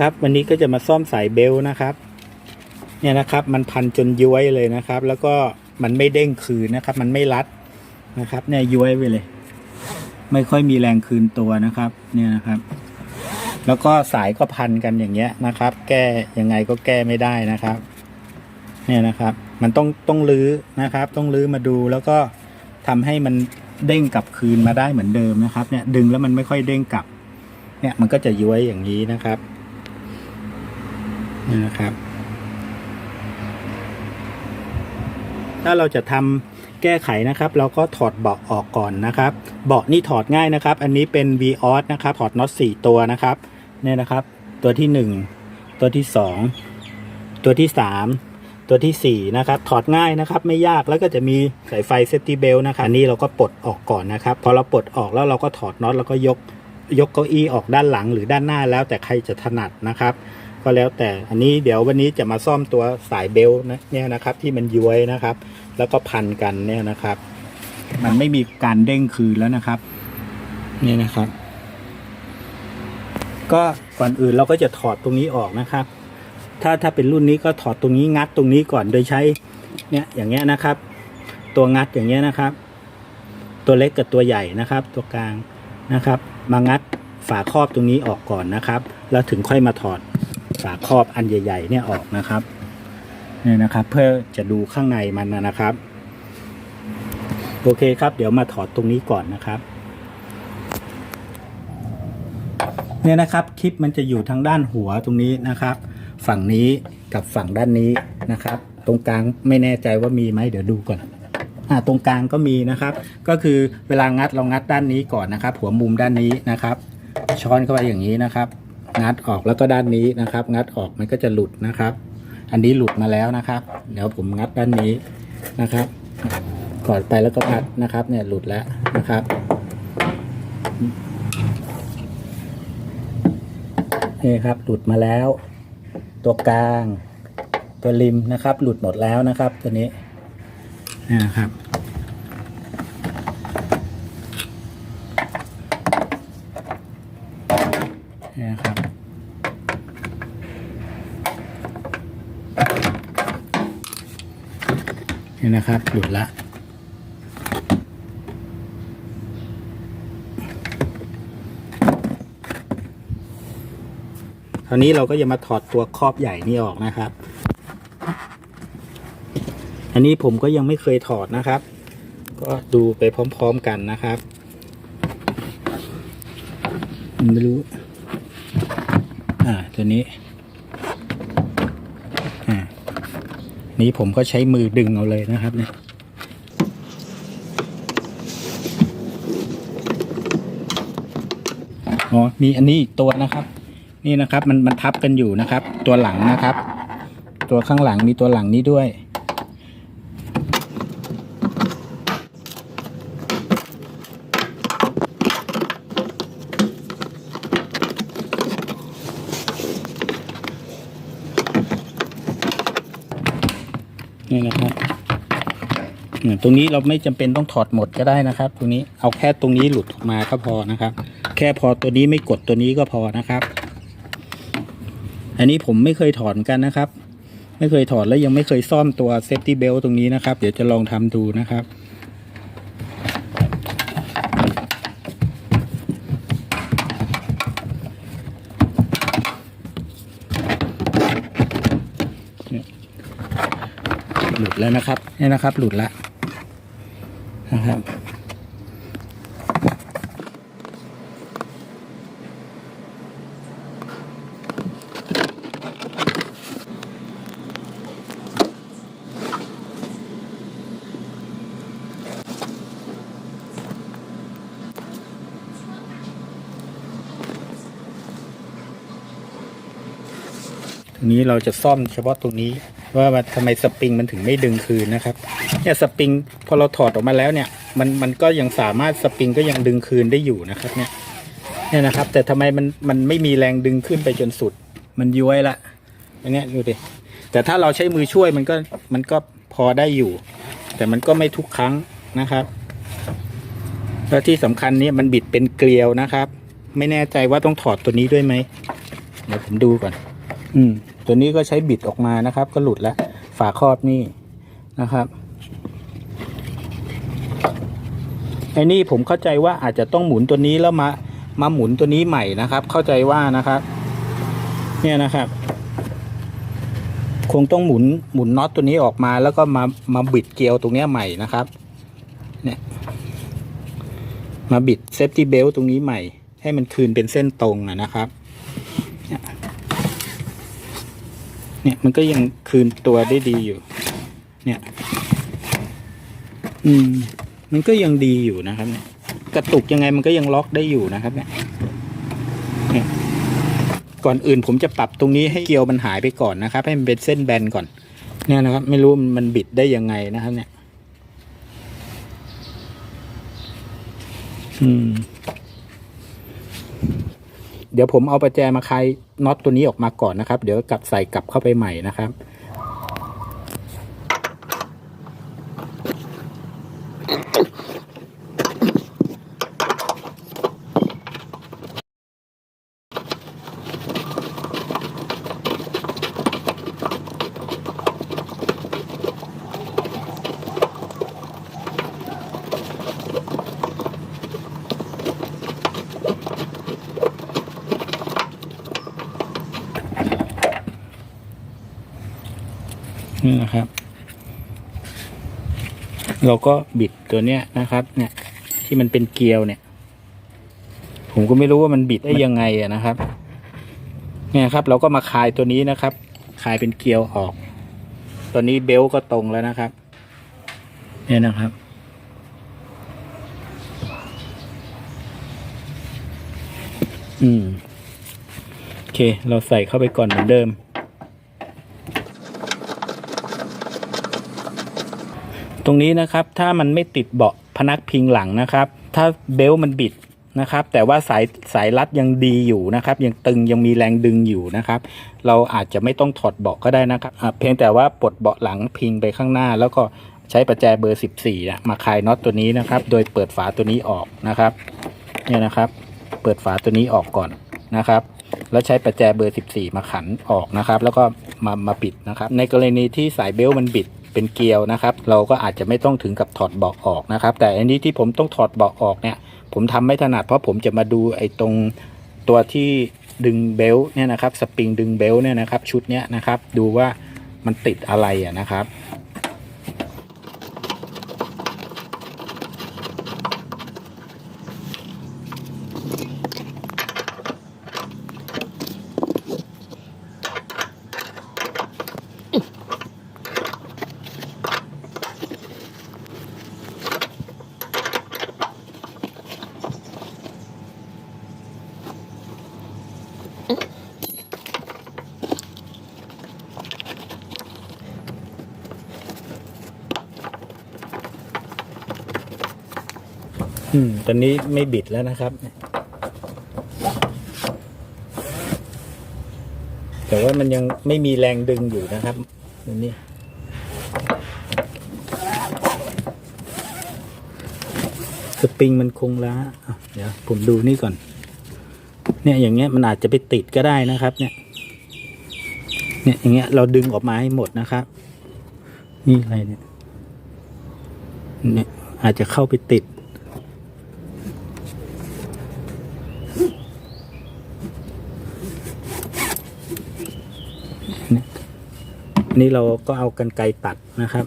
ครับ วันนี้ก็จะมาซ่อมสายเบลต์นะครับ เนี่ยนะครับ มันพันจนย้วยเลยนะครับ แล้วก็มันไม่เด้งคืนนะครับ มันไม่รัดนะครับ เนี่ยย้วยไปเลย ไม่ค่อยมีแรงคืนตัวนะครับ เนี่ยนะครับ แล้วก็สายก็พันกันอย่างเงี้ยนะครับ แก้ยังไงก็แก้ไม่ได้นะครับ เนี่ยนะครับ มันต้องต้องลื้อนะครับ ต้องลื้อมาดูแล้วก็ทำให้มันเด้งกลับคืนมาได้เหมือนเดิมนะครับ เนี่ยดึงแล้วมันไม่ค่อยเด้งกลับ เนี่ยมันก็จะย้วยอย่างนี้นะครับ นี่นะครับ ถ้าเราจะทำแก้ไขนะครับ เราก็ถอดเบาะออกก่อนนะครับ เบาะนี่ถอดง่ายนะครับ อันนี้เป็น v o s นะครับถอดน็อต4ตัวนะครับเนี่ยนะครับ ตัวที่ 1 ตัวที่ 2 ตัวที่ 3 ตัวทีสี่ 4 นะครับ ถอดง่ายนะครับ ไม่ยากแล้วก็จะมีสายไฟเซฟตี้เบลนะครับอันนี้เราก็ปลดออกก่อนนะครับ พอเราปลดออกแล้วเราก็ถอดน็อตแล้วก็ยกยกเก้าอี้ออกด้านหลังหรือด้านหน้าแล้วแต่ใครจะถนัดนะครับ ก็แล้วแต่อันนี้เดี๋ยววันนี้จะมาซ่อมตัวสายเบลนะเนี่ยนะครับ ที่มันย้วยนะครับ แล้วก็พันกันเนี่ยนะครับ มันไม่มีการเด้งคืนแล้วนะครับนี่นะครับ ก็ก่อนอื่นเราก็จะถอดตรงนี้ออกนะครับ ถ้าถ้าเป็นรุ่นนี้ก็ถอดตรงนี้งัดตรงนี้ก่อนโดยใช้เนี่ยอย่างเงี้ยนะครับ ตัวงัดอย่างเงี้ยนะครับ ตัวเล็กกับตัวใหญ่นะครับ ตัวกลางนะครับ มางัดฝาครอบตรงนี้ออกก่อนนะครับ แล้วถึงค่อยมาถอด ฝาครอบอันใหญ่ ๆ เนี่ยออกนะครับเนี่ยนะครับ เพื่อจะดูข้างในมันนะครับ โอเคครับ เดี๋ยวมาถอดตรงนี้ก่อนนะครับ เนี่ยนะครับคลิปมันจะอยู่ทางด้านหัวตรงนี้นะครับ ฝั่งนี้กับฝั่งด้านนี้นะครับ ตรงกลางไม่แน่ใจว่ามีไหมเดี๋ยวดูก่อนอ่าตรงกลางก็มีนะครับ ก็คือเวลางัดเรางัดด้านนี้ก่อนนะครับ หัวมุมด้านนี้นะครับ ช้อนเข้าไปอย่างนี้นะครับ งัดออกแล้วก็ด้านนี้นะครับ งัดออกมันก็จะหลุดนะครับ อันนี้หลุดมาแล้วนะครับ เดี๋ยวผมงัดด้านนี้นะครับกอดไปแล้วก็งัดนะครับ เนี่ยหลุดแล้วนะครับ นี่ครับหลุดมาแล้ว ตัวกลาง ตัวริมนะครับ หลุดหมดแล้วนะครับ ตัวนี้นี่นะครับ นี่นะครับ นี่นะครับ หลุดละคราวนี้เราก็จะมาถอดตัวครอบใหญ่นี่ออกนะครับ อันนี้ผมก็ยังไม่เคยถอดนะครับ ก็ดูไปพร้อมๆกันนะครับไม่รู้ อ่า ตัวนี้ อ่า นี้ผมก็ใช้มือดึงเอาเลยนะครับเนี่ยอ๋อมีอันนี้อีกตัวนะครับ นี่นะครับมันมันทับกันอยู่นะครับ ตัวหลังนะครับ ตัวข้างหลังมีตัวหลังนี้ด้วย นี่นะครับตรงนี้เราไม่จำเป็นต้องถอดหมดก็ได้นะครับ ตรงนี้เอาแค่ตรงนี้หลุดออกมาก็พอนะครับ แค่พอตัวนี้ไม่กดตัวนี้ก็พอนะครับ อันนี้ผมไม่เคยถอดกันนะครับ ไม่เคยถอดแล้วยังไม่เคยซ่อมตัวเซฟตี้เบลตรงนี้นะครับ เดี๋ยวจะลองทำดูนะครับ แล้วนะครับนี่นะครับหลุดล้วนะครับทีนี้เราจะซ่อมเฉพาะตรงนี้ ว่าทำไมสปริงมันถึงไม่ดึงคืนนะครับเนี่ยสปริงพอเราถอดออกมาแล้วเนี่ย มันมันก็ยังสามารถสปริงก็ยังดึงคืนได้อยู่นะครับเนี่ยเนี่ยนะครับ แต่ทำไมมันมันไม่มีแรงดึงขึ้นไปจนสุด มันย้วยละอันเนี้ยดูดิแต่ถ้าเราใช้มือช่วยมันก็มันก็พอได้อยู่ แต่มันก็ไม่ทุกครั้งนะครับแล้วที่สำคัญนี่มันบิดเป็นเกลียวนะครับ ไม่แน่ใจว่าต้องถอดตัวนี้ด้วยไหมเดี๋ยวผมดูก่อน อืม ตัวนี้ก็ใช้บิดออกมานะครับ ก็หลุดแล้ว ฝาครอบนี่นะครับไอ้นี่ผมเข้าใจว่าอาจจะต้องหมุนตัวนี้แล้วมามาหมุนตัวนี้ใหม่นะครับ เข้าใจว่านะครับ เนี่ยนะครับ คงต้องหมุนหมุนน็อตตัวนี้ออกมาแล้วก็มามาบิดเกลียวตรงนี้ใหม่นะครับ เนี่ย มาบิดเซฟตี้เบลตรงนี้ใหม่ ให้มันคืนเป็นเส้นตรงนะครับ เนี่ย เนี่ยมันก็ยังคืนตัวได้ดีอยู่ เนี่ย อืม มันก็ยังดีอยู่นะครับ เนี่ย กระตุกยังไงมันก็ยังล็อกได้อยู่นะครับ เนี่ยก่อนอื่นผมจะปรับตรงนี้ให้เกลียวมันหายไปก่อนนะครับ ให้มันเป็นเส้นแบนก่อน เนี่ยนะครับ ไม่รู้มันบิดได้ยังไงนะครับ เนี่ย อืม เดี๋ยวผมเอาประแจมาคลายน็อตตัวนี้ออกมาก่อนนะครับ เดี๋ยวกลับใส่กลับเข้าไปใหม่นะครับ นี่นะครับ เราก็บิดตัวเนี้ยนะครับ เนี่ย ที่มันเป็นเกลียวเนี่ย ผมก็ไม่รู้ว่ามันบิดได้ยังไงอะนะครับ เนี่ยครับ เราก็มาคลายตัวนี้นะครับ คลายเป็นเกลียวออก ตอนนี้เบลต์ก็ตรงแล้วนะครับ เนี่ยนะครับอืม โอเค เราใส่เข้าไปก่อนเหมือนเดิม ตรงนี้นะครับถ้ามันไม่ติดเบาะพนักพิงหลังนะครับ ถ้าเบลต์มันบิดนะครับ แต่ว่าสายสายรัดยังดีอยู่นะครับ ยังตึงยังมีแรงดึงอยู่นะครับ เราอาจจะไม่ต้องถอดเบาะก็ได้นะครับเพียงแต่ว่าปลดเบาะหลังพิงไปข้างหน้า แล้วก็ใช้ประแจเบอร์ 14นะมาคลายน็อตตัวนี้นะครับ โดยเปิดฝาตัวนี้ออกนะครับเนี่ยนะครับ เปิดฝาตัวนี้ออกก่อนนะครับ แล้วใช้ประแจเบอร์ 14 มาขันออกนะครับ แล้วก็มามาปิดนะครับ ในกรณีที่สายเบลต์มันบิด เป็นเกลียวนะครับ เราก็อาจจะไม่ต้องถึงกับถอดเบาะออกนะครับ แต่อันนี้ที่ผมต้องถอดเบาะออกเนี่ย ผมทำไม่ถนัดเพราะผมจะมาดูไอ้ตรงตัวที่ดึงเบลต์เนี่ยนะครับ สปริงดึงเบลต์เนี่ยนะครับ ชุดเนี้ยนะครับ ดูว่ามันติดอะไรอะนะครับ อืม ตอนนี้ไม่บิดแล้วนะครับ แต่ว่ามันยังไม่มีแรงดึงอยู่นะครับตัวนี้สปริงมันคงล้าอะเดี๋ยวผมดูนี่ก่อน เนี่ยอย่างเงี้ยมันอาจจะไปติดก็ได้นะครับ เนี่ย เนี่ยอย่างเงี้ยเราดึงออกมาให้หมดนะครับ นี่อะไรเนี่ย เนี่ยอาจจะเข้าไปติด เนี่ยนี่เราก็เอากันไกรตัดนะครับ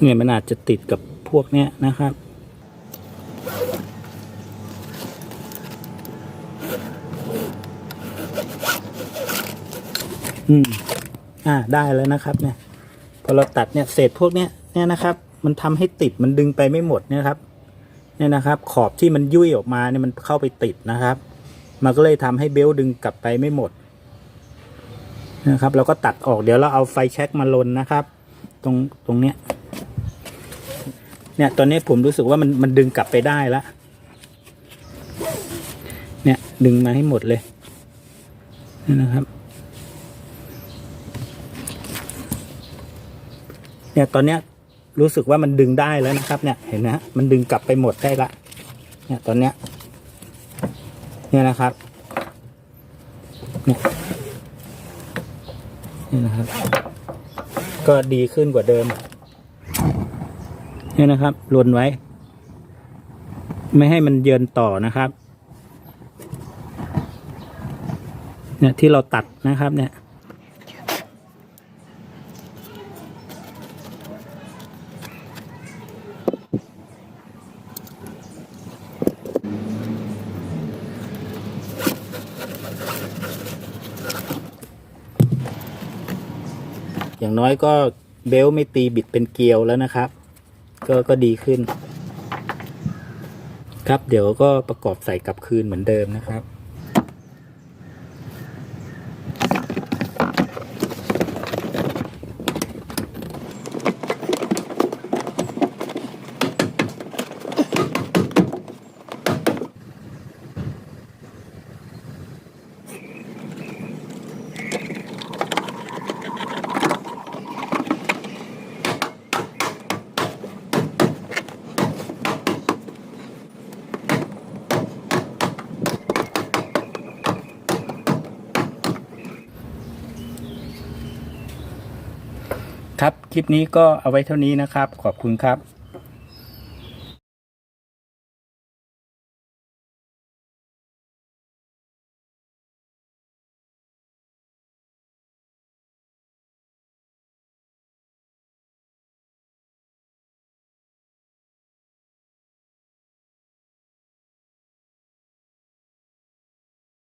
เนี่ยมันอาจจะติดกับพวกเนี้ยนะครับอืม อ่า ได้แล้วนะครับเนี่ย พอเราตัดเนี่ยเศษพวกเนี้ยเนี่ยนะครับ มันทำให้ติดมันดึงไปไม่หมดเนี่ยครับ เนี่ยนะครับ ขอบที่มันยุ่ยออกมาเนี่ยมันเข้าไปติดนะครับ มันก็เลยทำให้เบลต์ดึงกลับไปไม่หมดนะครับ เราก็ตัดออกเดี๋ยวเราเอาไฟแช็กมาลนนะครับ ตรงตรงเนี้ย เนี่ยตอนนี้ผมรู้สึกว่ามันมันดึงกลับไปได้แล้วเนี่ยดึงมาให้หมดเลยนี่นะครับ เนี่ยตอนเนี้ยรู้สึกว่ามันดึงได้แล้วนะครับ เนี่ยเห็นไหมฮะมันดึงกลับไปหมดได้ละ เนี่ยตอนเนี้ยเนี่ยนะครับเนี่ยนี่นะครับ ก็ดีขึ้นกว่าเดิมเนี่ยนะครับลวนไว้ ไม่ให้มันเยินต่อนะครับ เนี่ยที่เราตัดนะครับเนี่ย อย่างน้อยก็เบลต์ไม่ตีบิดเป็นเกลียวแล้วนะครับ ก็ก็ดีขึ้น ครับเดี๋ยวก็ประกอบใส่กลับคืนเหมือนเดิมนะครับ คลิปนี้ก็เอาไว้เท่านี้นะครับ ขอบคุณครับ